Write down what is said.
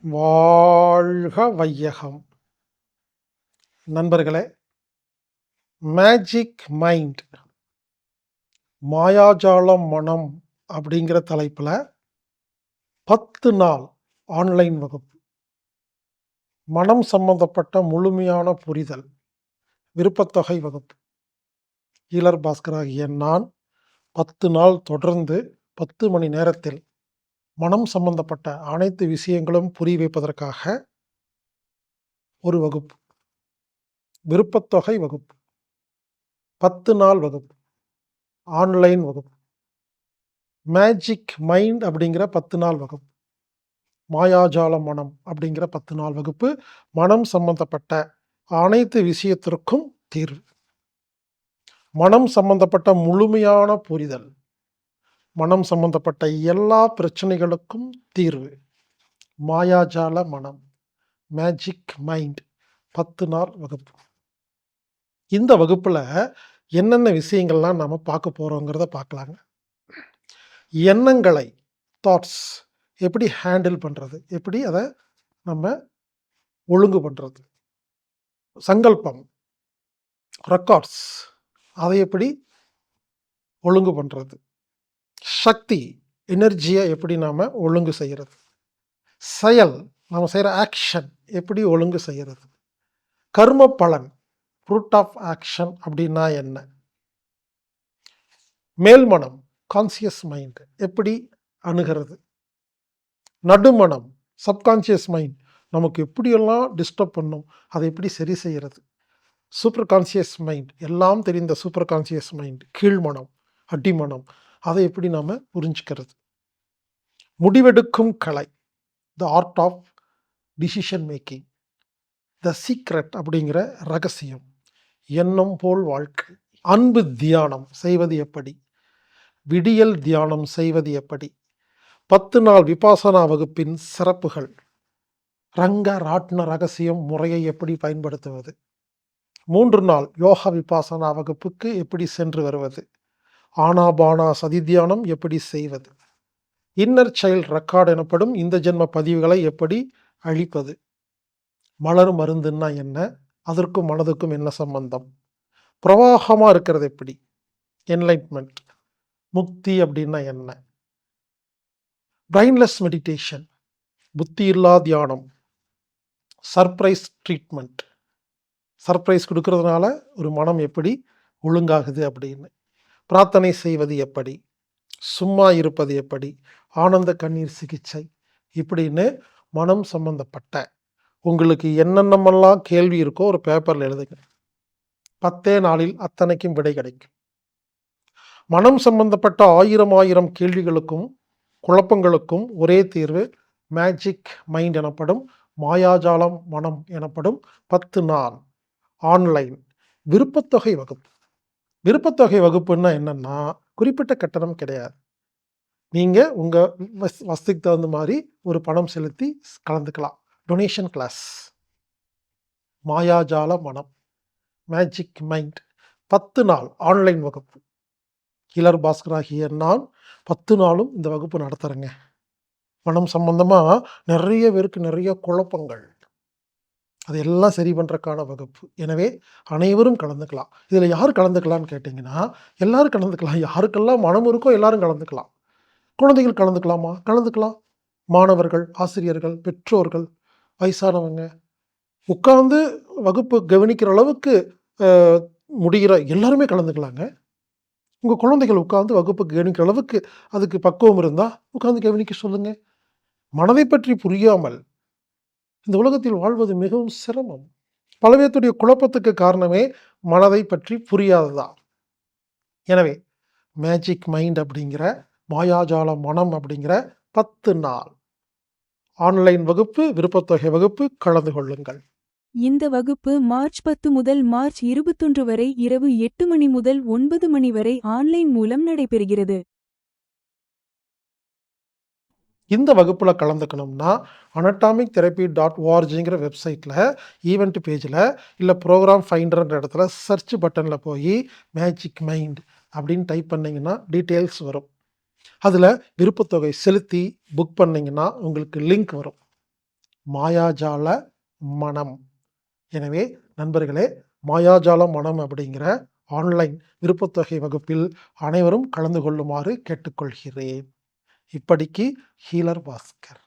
வாழ்க வையகம். நண்பர்களே மேஜிக் மைண்ட் மாயாஜாலம் மனம் அப்படிங்கிற தலைப்பில் பத்து நாள் ஆன்லைன் வகுப்பு. மனம் சம்பந்தப்பட்ட முழுமையான புரிதல் விருப்பத்தொகை வகுப்பு. ஈலர் பாஸ்கராகிய நான் பத்து நாள் தொடர்ந்து பத்து மணி நேரத்தில் மனம் சம்பந்தப்பட்ட அனைத்து விஷயங்களும் புரிய வைப்பதற்காக ஒரு வகுப்பு. விருப்பத்தொகை வகுப்பு. பத்து நாள் வகுப்பு. ஆன்லைன் வகுப்பு. மேஜிக் மைண்ட் அப்படிங்கிற பத்து நாள் வகுப்பு. மாயாஜால மனம் அப்படிங்கிற பத்து நாள் வகுப்பு. மனம் சம்பந்தப்பட்ட அனைத்து விஷயத்திற்கும் தீர்வு. மனம் சம்பந்தப்பட்ட முழுமையான புரிதல். மனம் சம்பந்தப்பட்ட எல்லா பிரச்சனைகளுக்கும் தீர்வு. மாயாஜால மனம் மேஜிக் மைண்ட் பத்து நாள் வகுப்பு. இந்த வகுப்பில் என்னென்ன விஷயங்கள்லாம் நாம் பார்க்க போகிறோங்கிறத பார்க்கலாங்க. எண்ணங்களை தாட்ஸ் எப்படி ஹேண்டில் பண்ணுறது எப்படி அதை நம்ம ஒழுங்கு பண்ணுறது சங்கல்பம் ரெக்கார்ட்ஸ் அதை எப்படி ஒழுங்கு பண்ணுறது சக்தி எனர்ஜியை எப்படி நாம் ஒழுங்கு செய்கிறது செயல் நாம் செய்கிற ஆக்ஷன் எப்படி ஒழுங்கு செய்கிறது கர்ம பலன் ஃப்ரூட் ஆஃப் ஆக்ஷன் அப்படின்னா என்ன? மேல்மனம் கான்சியஸ் மைண்டு எப்படி அணுகிறது? நடுமனம் சப்கான்சியஸ் மைண்ட் நமக்கு எப்படியெல்லாம் டிஸ்டர்ப் பண்ணும்? அதை எப்படி சரி செய்கிறது சூப்பர் கான்சியஸ் மைண்ட் எல்லாம் தெரிந்த சூப்பர் கான்சியஸ் மைண்ட் கீழ்மனம் அடிமனம் அதை எப்படி நாம் புரிஞ்சுக்கிறது? முடிவெடுக்கும் கலை the art of decision making the secret அப்படிங்கிற ரகசியம் எண்ணம் போல் வாழ்க்கை அன்பு தியானம் செய்வது எப்படி விடியல் தியானம் செய்வது எப்படி பத்து நாள் விபாசனா வகுப்பின் சிறப்புகள் ரங்க ராட்ன ரகசியம் முறையை எப்படி பயன்படுத்துவது மூன்று நாள் யோகா விபாசனா வகுப்புக்கு எப்படி சென்று வருவது ஆனாபானா சதித்தியானம் எப்படி செய்வது? இன்னர் சைல்ட் ரெக்கார்டு எனப்படும் இந்த ஜென்ம பதிவுகளை எப்படி அழிப்பது? மலர் மருந்துன்னா என்ன? அதற்கும் மனதுக்கும் என்ன சம்பந்தம்? பிரவாகமாக இருக்கிறது எப்படி? என்லைட்மெண்ட் முக்தி அப்படின்னா என்ன? பிரைன்லெஸ் மெடிடேஷன் புத்தி இல்லா தியானம். சர்ப்ரைஸ் ட்ரீட்மெண்ட் சர்ப்ரைஸ் கொடுக்கறதுனால ஒரு மனம் எப்படி ஒழுங்காகுது அப்படின்னு. பிரார்த்தனை செய்வது எப்படி? சும்மா இருப்பது எப்படி? ஆனந்த கண்ணீர் சிகிச்சை இப்படின்னு மனம் சம்பந்தப்பட்ட உங்களுக்கு என்னென்னமெல்லாம் கேள்வி இருக்கோ ஒரு பேப்பரில் எழுதுங்க. பத்தே நாளில் அத்தனைக்கும் விடை கிடைக்கும். மனம் சம்பந்தப்பட்ட ஆயிரம் ஆயிரம் கேள்விகளுக்கும் குழப்பங்களுக்கும் ஒரே தீர்வு மேஜிக் மைண்ட் எனப்படும் மாயாஜாலம் மனம் எனப்படும் பத்து நாள் ஆன்லைன் விருப்பத்தொகை வகுப்பு. விருப்பத்தொகை வகுப்புன்னா என்னென்னா குறிப்பிட்ட கட்டணம் கிடையாது. நீங்கள் உங்கள் வஸ் வசதிக்கு தகுந்த மாதிரி ஒரு பணம் செலுத்தி கலந்துக்கலாம். டொனேஷன் கிளாஸ் மாயாஜால மனம். மேஜிக் மைண்ட் பத்து நாள் ஆன்லைன் வகுப்பு. கிலர் பாஸ்கராகிய நான் பத்து நாளும் இந்த வகுப்பு நடத்துகிறேங்க மனம் சம்பந்தமாக நிறைய பேருக்கு நிறைய குழப்பங்கள். அதையெல்லாம் சரி பண்ணுறக்கான வகுப்பு. எனவே அனைவரும் கலந்துக்கலாம். இதில் யார் கலந்துக்கலாம்னு கேட்டிங்கன்னா எல்லோரும் கலந்துக்கலாம். யாருக்கெல்லாம் மனம் இருக்கோ எல்லோரும் கலந்துக்கலாம். குழந்தைகள் கலந்துக்கலாமா? கலந்துக்கலாம். மாணவர்கள் ஆசிரியர்கள் பெற்றோர்கள் வயசானவங்க உட்காந்து வகுப்பு கவனிக்கிற அளவுக்கு முடிகிற எல்லாருமே கலந்துக்கலாங்க. உங்கள் குழந்தைகள் உட்காந்து வகுப்பு கவனிக்கிற அளவுக்கு அதுக்கு பக்குவம் இருந்தால் உட்காந்து கவனிக்க சொல்லுங்கள் மனதை பற்றி புரியாமல் இந்த உலகத்தில் வாழ்வது மிகவும் சிரமம். பலவேத்துடைய குழப்பத்துக்கு காரணமே மனதை பற்றி புரியாததான் எனவே மேஜிக் மைண்ட் அப்படிங்கிற மாயாஜால மனம் அப்படிங்கிற பத்து நாள். ஆன்லைன் வகுப்பு விருப்பத்தொகை வகுப்பு கலந்து கொள்ளுங்கள். இந்த வகுப்பு மார்ச் பத்து முதல் மார்ச் இருபத்தொன்று வரை இரவு எட்டு மணி முதல் ஒன்பது மணி வரை ஆன்லைன் மூலம் நடைபெறுகிறது. இந்த வகுப்பில் கலந்துக்கணும்னா அனட்டாமிக் தெரப்பி டாட் ஓஆர்ஜிங்கிற வெப்சைட்டில் ஈவெண்ட் பேஜில் இல்லை ப்ரோக்ராம் ஃபைண்டர்ன்ற இடத்துல சர்ச் பட்டனில் போய் மேஜிக் மைண்ட் அப்படின்னு டைப் பண்ணிங்கன்னா டீட்டெயில்ஸ் வரும். அதில் விருப்பத்தொகை செலுத்தி புக் பண்ணிங்கன்னா உங்களுக்கு லிங்க் வரும். மாயாஜால மனம். எனவே நண்பர்களே மாயாஜால மனம் அப்படிங்கிற ஆன்லைன் விருப்பத்தொகை வகுப்பில் அனைவரும் கலந்து கொள்ளுமாறு கேட்டுக்கொள்கிறேன். இப்படிக்கு ஹீலர் பாஸ்கர்.